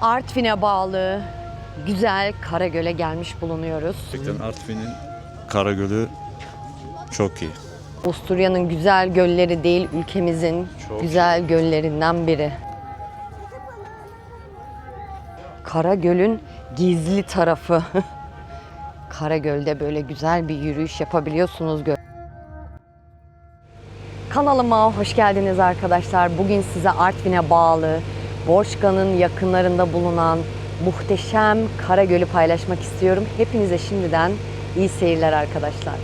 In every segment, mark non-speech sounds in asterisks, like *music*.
Artvin'e bağlı güzel Karagöl'e gelmiş bulunuyoruz. Gerçekten Artvin'in Karagölü çok iyi. Avusturya'nın güzel gölleri değil, ülkemizin Çok güzel göllerinden biri. Karagöl'ün gizli tarafı. *laughs* Karagöl'de böyle güzel bir yürüyüş yapabiliyorsunuz. Kanalıma hoş geldiniz arkadaşlar. Bugün size Artvin'e bağlı, Borçka'nın yakınlarında bulunan muhteşem Karagöl'ü paylaşmak istiyorum. Hepinize şimdiden iyi seyirler arkadaşlar.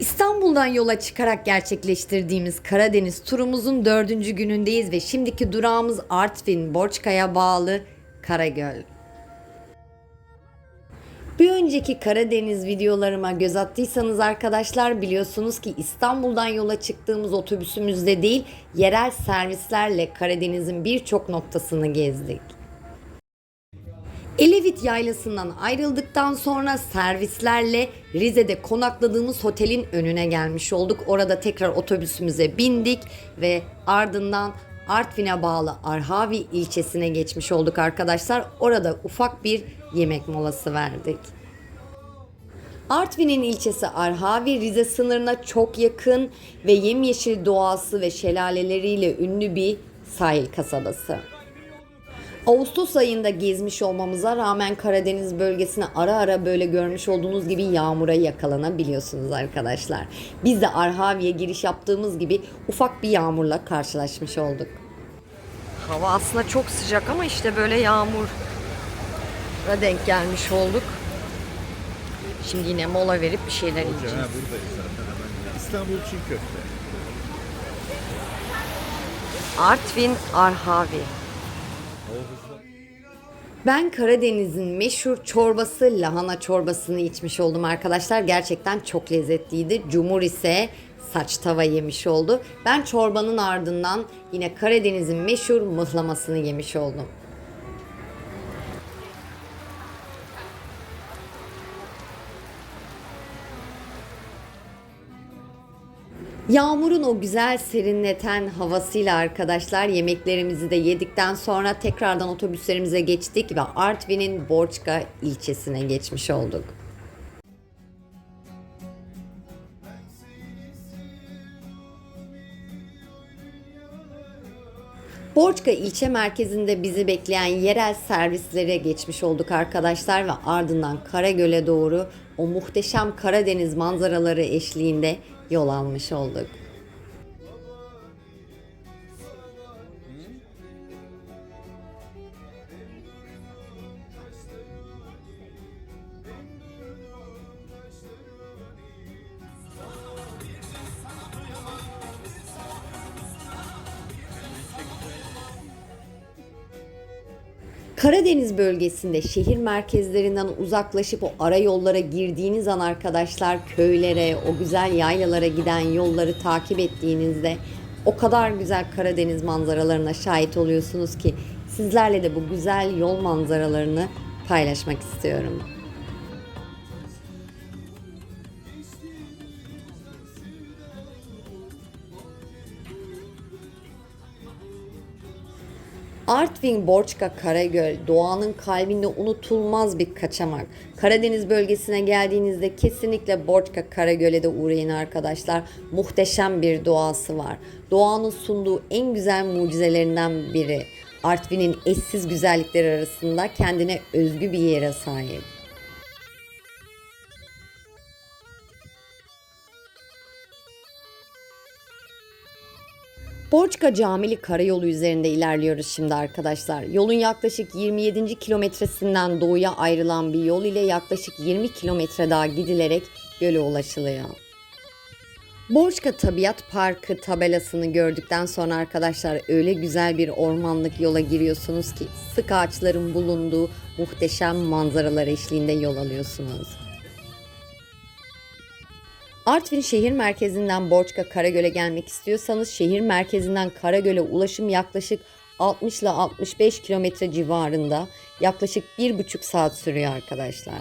İstanbul'dan yola çıkarak gerçekleştirdiğimiz Karadeniz turumuzun dördüncü günündeyiz ve şimdiki durağımız Artvin, Borçka'ya bağlı Karagöl. Bir önceki Karadeniz videolarıma göz attıysanız arkadaşlar biliyorsunuz ki İstanbul'dan yola çıktığımız otobüsümüzde değil yerel servislerle Karadeniz'in birçok noktasını gezdik. Elevit Yaylası'ndan ayrıldıktan sonra servislerle Rize'de konakladığımız otelin önüne gelmiş olduk. Orada tekrar otobüsümüze bindik ve ardından Artvin'e bağlı Arhavi ilçesine geçmiş olduk arkadaşlar. Orada ufak bir yemek molası verdik. Artvin'in ilçesi Arhavi Rize sınırına çok yakın ve yemyeşil doğası ve şelaleleriyle ünlü bir sahil kasabası. Ağustos ayında gezmiş olmamıza rağmen Karadeniz bölgesine ara ara böyle görmüş olduğunuz gibi yağmura yakalanabiliyorsunuz arkadaşlar. Biz de Arhavi'ye giriş yaptığımız gibi ufak bir yağmurla karşılaşmış olduk. Hava aslında çok sıcak ama işte böyle yağmura denk gelmiş olduk. Şimdi yine mola verip bir şeyler yiyeceğiz. buradayız zaten hemen. İstanbul çiğ köfte. Artvin Arhavi. Ben Karadeniz'in meşhur çorbası lahana çorbasını içmiş oldum arkadaşlar. Gerçekten çok lezzetliydi. Cumhur ise saç tava yemiş oldu. Ben çorbanın ardından yine Karadeniz'in meşhur mıhlamasını yemiş oldum. Yağmurun o güzel serinleten havasıyla arkadaşlar yemeklerimizi de yedikten sonra tekrardan otobüslerimize geçtik ve Artvin'in Borçka ilçesine geçmiş olduk. Borçka ilçe merkezinde bizi bekleyen yerel servislere geçmiş olduk arkadaşlar ve ardından Karagöl'e doğru o muhteşem Karadeniz manzaraları eşliğinde yol almış olduk. Karadeniz bölgesinde şehir merkezlerinden uzaklaşıp o ara yollara girdiğiniz an arkadaşlar köylere, o güzel yaylalara giden yolları takip ettiğinizde o kadar güzel Karadeniz manzaralarına şahit oluyorsunuz ki sizlerle de bu güzel yol manzaralarını paylaşmak istiyorum. Artvin Borçka Karagöl doğanın kalbinde unutulmaz bir kaçamak. Karadeniz bölgesine geldiğinizde kesinlikle Borçka Karagöl'e de uğrayın arkadaşlar. Muhteşem bir doğası var. Doğanın sunduğu en güzel mucizelerinden biri. Artvin'in eşsiz güzellikleri arasında kendine özgü bir yere sahip. Borçka Camili Karayolu üzerinde ilerliyoruz şimdi arkadaşlar. Yolun yaklaşık 27. kilometresinden doğuya ayrılan bir yol ile yaklaşık 20 kilometre daha gidilerek göle ulaşılıyor. Borçka Tabiat Parkı tabelasını gördükten sonra arkadaşlar öyle güzel bir ormanlık yola giriyorsunuz ki sık ağaçların bulunduğu muhteşem manzaralar eşliğinde yol alıyorsunuz. Artvin şehir merkezinden Borçka Karagöl'e gelmek istiyorsanız şehir merkezinden Karagöl'e ulaşım yaklaşık 60 ile 65 kilometre civarında yaklaşık bir buçuk saat sürüyor arkadaşlar.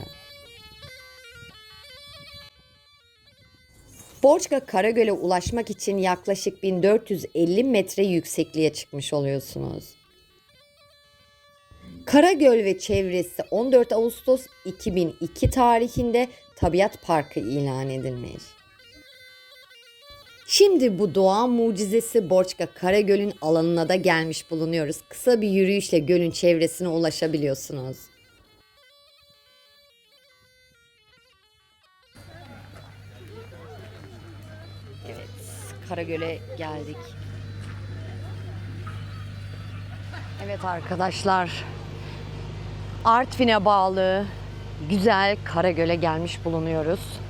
Borçka Karagöl'e ulaşmak için yaklaşık 1450 metre yüksekliğe çıkmış oluyorsunuz. Karagöl ve çevresi 14 Ağustos 2002 tarihinde Tabiat Parkı ilan edilmiş. Şimdi bu doğa mucizesi Borçka Karagöl'ün alanına da gelmiş bulunuyoruz. Kısa bir yürüyüşle gölün çevresine ulaşabiliyorsunuz. Evet, Karagöl'e geldik. Evet arkadaşlar, Artvin'e bağlı güzel Karagöl'e gelmiş bulunuyoruz.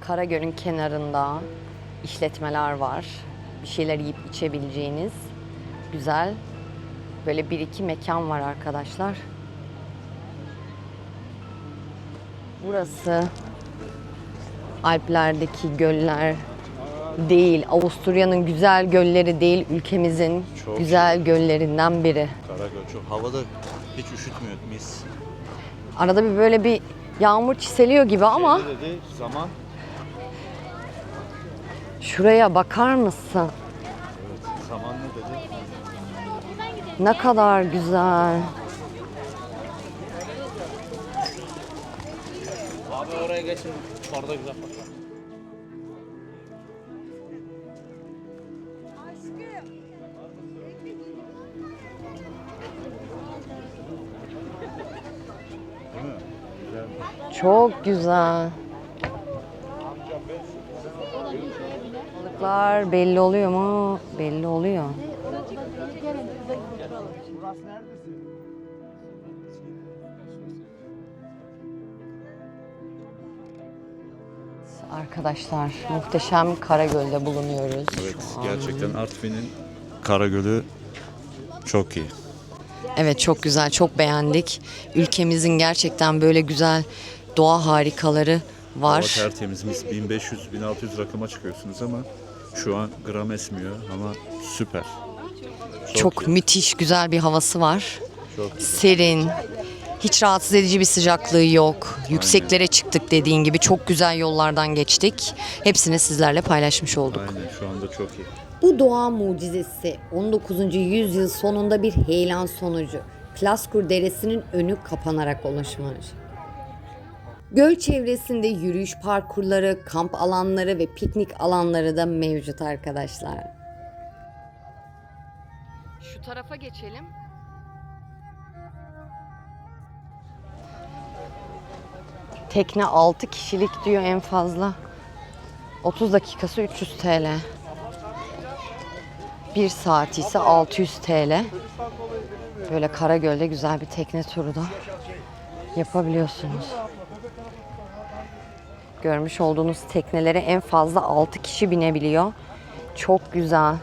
Karagöl'ün kenarında işletmeler var. Bir şeyler yiyip içebileceğiniz güzel böyle bir iki mekan var arkadaşlar. Burası Alplerdeki göller değil, Avusturya'nın güzel gölleri değil, ülkemizin Çok güzel göllerinden biri. Karagöl çok havada hiç üşütmüyor mis. Arada bir böyle bir yağmur çiseliyor gibi ama Şeyde dedi zaman şuraya bakar mısın? zaman ne dedi? Ne kadar güzel. Abi oraya geçin. Orada güzel fotoğraf. Çok güzel. Balıklar belli oluyor mu? Belli oluyor. Arkadaşlar muhteşem Karagöl'de bulunuyoruz. Evet gerçekten Artvin'in Karagölü çok iyi. Evet çok güzel, çok beğendik. Ülkemizin gerçekten böyle güzel doğa harikaları Hava var. tertemiz mis 1500-1600 rakıma çıkıyorsunuz ama şu an gram esmiyor ama süper. Çok iyi. müthiş güzel bir havası var. Çok güzel. Serin. Hiç rahatsız edici bir sıcaklığı yok. Yükseklere çıktık dediğin gibi çok güzel yollardan geçtik. Hepsini sizlerle paylaşmış olduk. Aynen şu anda çok iyi. Bu doğa mucizesi 19. yüzyıl sonunda bir heyelan sonucu Klaskur Deresi'nin önü kapanarak oluşmuş. Göl çevresinde yürüyüş parkurları, kamp alanları ve piknik alanları da mevcut arkadaşlar. Şu tarafa geçelim. Tekne 6 kişilik diyor en fazla. 30 dakikası 300 TL. 1 saat ise 600 TL. Böyle Karagöl'de güzel bir tekne turu da yapabiliyorsunuz. Görmüş olduğunuz teknelere en fazla 6 kişi binebiliyor. Çok güzel.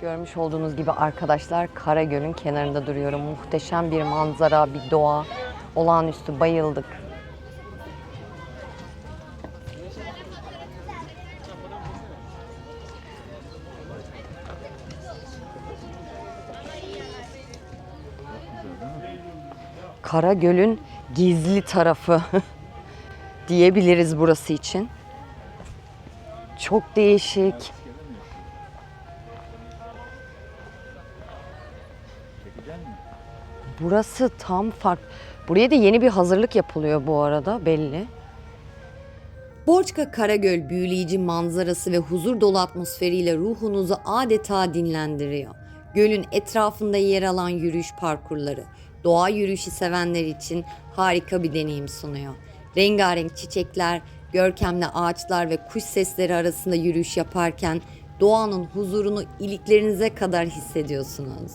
Görmüş olduğunuz gibi arkadaşlar Karagöl'ün kenarında duruyorum. Muhteşem bir manzara, bir doğa. Olağanüstü bayıldık. Karagöl'ün gizli tarafı *laughs* diyebiliriz burası için. Çok değişik. Burası tam farklı. Buraya da yeni bir hazırlık yapılıyor bu arada belli. Borçka Karagöl büyüleyici manzarası ve huzur dolu atmosferiyle ruhunuzu adeta dinlendiriyor. Gölün etrafında yer alan yürüyüş parkurları, doğa yürüyüşü sevenler için harika bir deneyim sunuyor. Rengarenk çiçekler, görkemli ağaçlar ve kuş sesleri arasında yürüyüş yaparken doğanın huzurunu iliklerinize kadar hissediyorsunuz.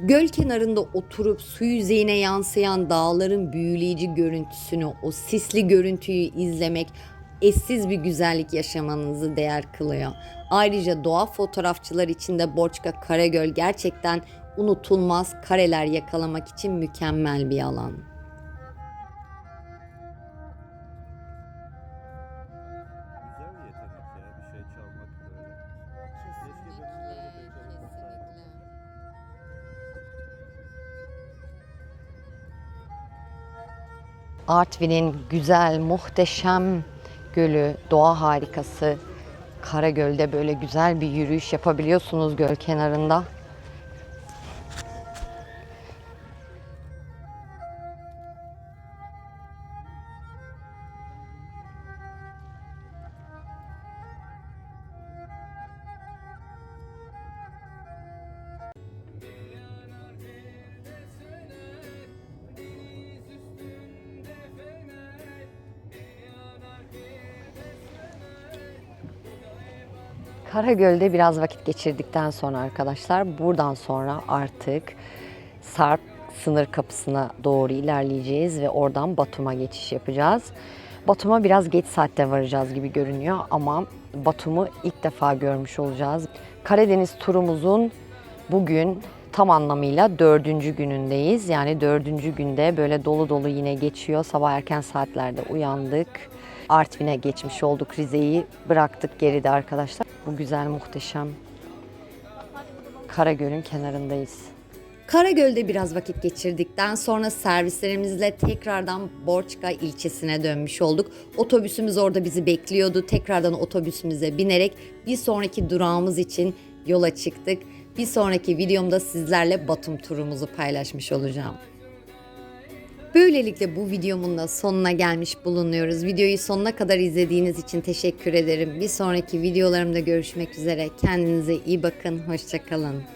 Göl kenarında oturup su yüzeyine yansıyan dağların büyüleyici görüntüsünü, o sisli görüntüyü izlemek eşsiz bir güzellik yaşamanızı değer kılıyor. Ayrıca doğa fotoğrafçılar için de Borçka Karagöl gerçekten unutulmaz kareler yakalamak için mükemmel bir alan. Artvin'in güzel, muhteşem gölü, doğa harikası Karagöl'de böyle güzel bir yürüyüş yapabiliyorsunuz göl kenarında. Karagöl'de biraz vakit geçirdikten sonra arkadaşlar buradan sonra artık Sarp sınır kapısına doğru ilerleyeceğiz ve oradan Batum'a geçiş yapacağız. Batum'a biraz geç saatte varacağız gibi görünüyor ama Batum'u ilk defa görmüş olacağız. Karadeniz turumuzun bugün tam anlamıyla dördüncü günündeyiz. Yani dördüncü günde böyle dolu dolu yine geçiyor. Sabah erken saatlerde uyandık. Artvin'e geçmiş olduk. Rize'yi bıraktık geride arkadaşlar. Bu güzel muhteşem Karagöl'ün kenarındayız. Karagöl'de biraz vakit geçirdikten sonra servislerimizle tekrardan Borçka ilçesine dönmüş olduk. Otobüsümüz orada bizi bekliyordu. Tekrardan otobüsümüze binerek bir sonraki durağımız için yola çıktık. Bir sonraki videomda sizlerle Batum turumuzu paylaşmış olacağım. Böylelikle bu videomun da sonuna gelmiş bulunuyoruz. Videoyu sonuna kadar izlediğiniz için teşekkür ederim. Bir sonraki videolarımda görüşmek üzere. Kendinize iyi bakın. Hoşçakalın.